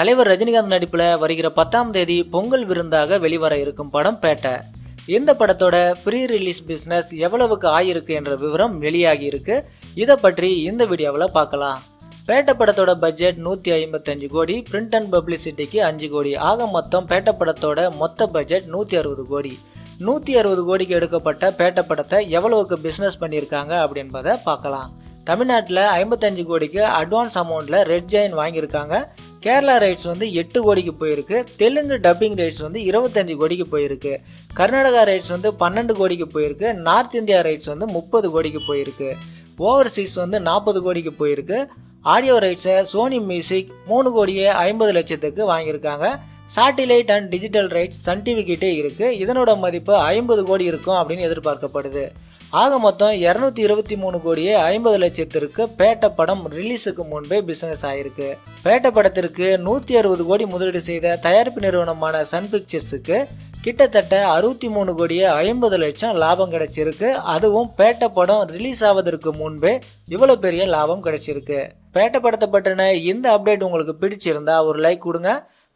தலைவர் ரஜினிகாந்த் நடிப்புல வருகிற பத்தாம் தேதி பொங்கல் விருந்தாக வெளிவர இருக்கும் படம் பேட்டை. இந்த படத்தோட ப்ரீ ரிலீஸ் பிசினஸ் எவ்வளவுக்கு ஆயிருக்கு என்ற விவரம் வெளியாகி இருக்கு. இதை பற்றி இந்த வீடியோவில் பார்க்கலாம் பேட்ட படத்தோட பட்ஜெட் நூற்றி ஐம்பத்தஞ்சு கோடி பிரிண்ட் அண்ட் பப்ளிசிட்டிக்கு அஞ்சு கோடி. ஆக மொத்தம் பேட்ட படத்தோட மொத்த பட்ஜெட் நூற்றி அறுபது கோடி. நூற்றி அறுபது கோடிக்கு எடுக்கப்பட்ட பேட்ட படத்தை எவ்வளவுக்கு பிஸ்னஸ் பண்ணியிருக்காங்க அப்படின்றத பார்க்கலாம் தமிழ்நாட்டில் ஐம்பத்தஞ்சு கோடிக்கு அட்வான்ஸ் அமௌண்ட்டில் ரெட் ஜெயின் வாங்கியிருக்காங்க. கேரளா ரைட்ஸ் வந்து எட்டு கோடிக்கு போயிருக்கு. தெலுங்கு டப்பிங் ரைட்ஸ் வந்து இருபத்தஞ்சு கோடிக்கு போயிருக்கு. கர்நாடகா ரைட்ஸ் வந்து பன்னெண்டு கோடிக்கு போயிருக்கு. நார்த் இந்தியா ரைட்ஸ் வந்து முப்பது கோடிக்கு போயிருக்கு. ஓவர்சீஸ் வந்து நாற்பது கோடிக்கு போயிருக்கு. ஆடியோ ரைட்ஸை சோனி மியூசிக் மூணு கோடியே ஐம்பது லட்சத்துக்கு வாங்கியிருக்காங்க. Satellite and digital rights Sun TV கிட்டே இருக்குது இதனோட மதிப்பு ஐம்பது கோடி இருக்கும் அப்படின்னு எதிர்பார்க்கப்படுது. ஆக மொத்தம் இரநூத்தி இருபத்தி மூணு கோடியே ஐம்பது லட்சத்திற்கு பேட்ட படம் ரிலீஸுக்கு முன்பே பிசினஸ் ஆயிருக்கு. பேட்ட படத்திற்கு நூற்றி அறுபது கோடி முதலீடு செய்த தயாரிப்பு நிறுவனமான சன் பிக்சர்ஸுக்கு கிட்டத்தட்ட அறுபத்தி மூணு கோடியே ஐம்பது லட்சம் லாபம் கிடைச்சிருக்கு. அதுவும் பேட்ட படம் ரிலீஸ் ஆவதற்கு முன்பே இவ்வளோ பெரிய லாபம் கிடைச்சிருக்கு. பேட்ட படத்தை பற்றின இந்த அப்டேட் உங்களுக்கு பிடிச்சிருந்தா ஒரு லைக் கொடுங்க.